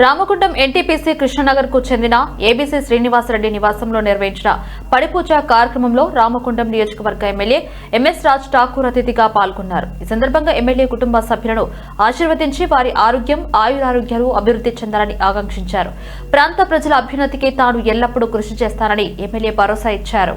Ramagundam NTPC కృష్ణనగర్కు చెందిన ABC Srinivasa Reddy నివాసంలో నిర్వహించిన పడిపూజ కార్యక్రమంలో రామగుండం నియోజకవర్గ ఎమ్మెల్యే ఎంఎస్ రాజ్ ఠాకూర్ అతిథిగా పాల్గొన్నారు. ఈ సందర్భంగా ఎమ్మెల్యే కుటుంబ సభ్యులను ఆశీర్వదించి వారి ఆరోగ్యం ఆయురారోగ్యాలు అభివృద్ధి చెందాలని ఆకాంక్షించారు. ప్రాంత ప్రజల అభ్యున్నతికి తాను ఎల్లప్పుడూ కృషి చేస్తానని ఎమ్మెల్యే భరోసా ఇచ్చారు.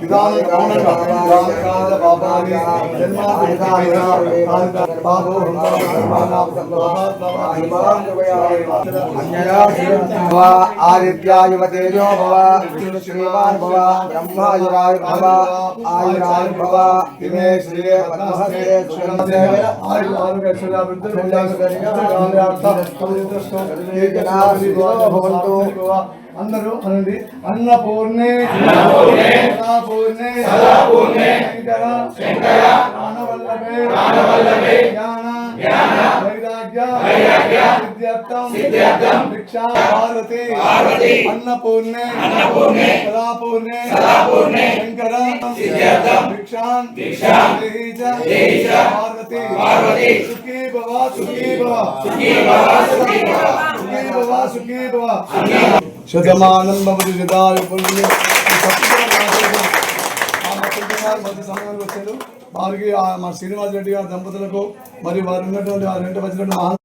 విధాన కారణంగా విధాన కారణ బాబాని జన్మాధికారిగా బాబు ఆదిత్యాయువతేజో భవ శ్రీవాన్ భవ బ్రహ్మాయురాయు భవ ఆయురాయు భవ ఇమే శ్రీయే పద్మహస్తే అందరూ అనండి. శంకర. శంకర. జ్ఞాన. వైరాగ్య. సిద్ధ్యర్థం. భిక్షా. భారతి అన్నపూర్ణే. సదాపూర్ణే. శంకర. భిక్షాం. దేహి చ పార్వతి సుఖీ భవ సుఖీ భవ సుఖీ భవ సుఖీ భవ శతమానం భవతి శతాయు పుణ్య వచ్చారు వారికి మా శ్రీనివాస్ రెడ్డి గారి దంపతులకు మరియు వారు ఉన్నటువంటి వారి రెండు వచ్చినటువంటి